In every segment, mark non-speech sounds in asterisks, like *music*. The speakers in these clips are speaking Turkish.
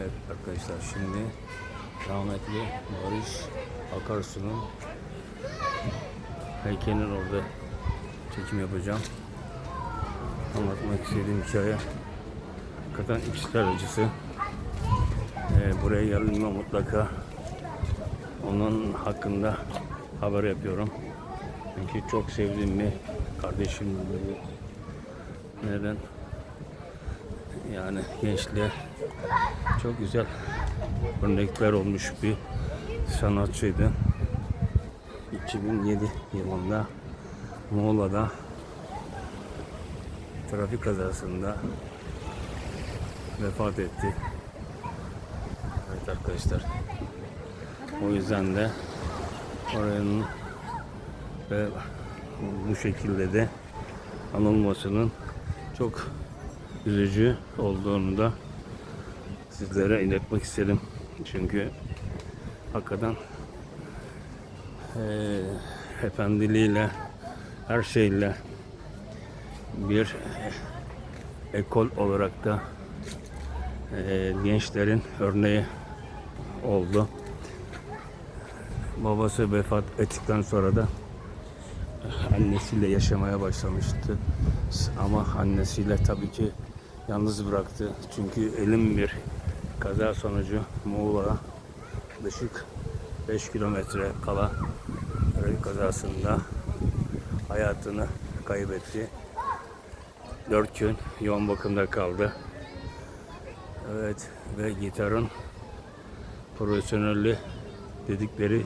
Evet arkadaşlar şimdi rahmetli Barış Akarsu'nun heykelinin orada çekim yapacağım. Anlatmak istediğim hikaye hakikaten içler acısı. Ee, buraya geldiğimde mutlaka onun hakkında haber yapıyorum. Çünkü çok sevdiğim bir kardeşim neden yani gençliğe çok güzel örnekler olmuş bir sanatçıydı. 2007 yılında Muğla'da trafik kazasında vefat etti. Evet arkadaşlar. O yüzden de oranın ve bu şekilde de anılmasının çok üzücü olduğunu da sizlere iletmek istedim. Çünkü hakikaten eee efendiliğiyle her şeyle bir ekol olarak da eee, gençlerin örneği oldu. Babası vefat ettikten sonra da annesiyle yaşamaya başlamıştı. Ama annesiyle tabii ki yalnız bıraktı. Çünkü elim bir kaza sonucu Muğla yaklaşık 5 kilometre kala trafik kazasında hayatını kaybetti. 4 gün yoğun bakımda kaldı. Evet ve gitarın profesyonelli dedikleri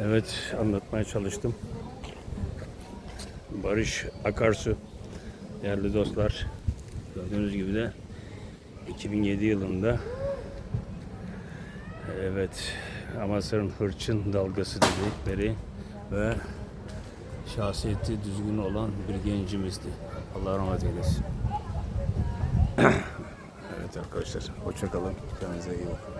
evet anlatmaya çalıştım. Barış Akarsu değerli dostlar gördüğünüz gibi de 2007 yılında evet Amasra'nın hırçın dalgası dedikleri ve şahsiyeti düzgün olan bir gencimizdi. Allah rahmet eylesin. *clears throat* evet arkadaşlar hoşçakalın. Kendinize iyi bakın.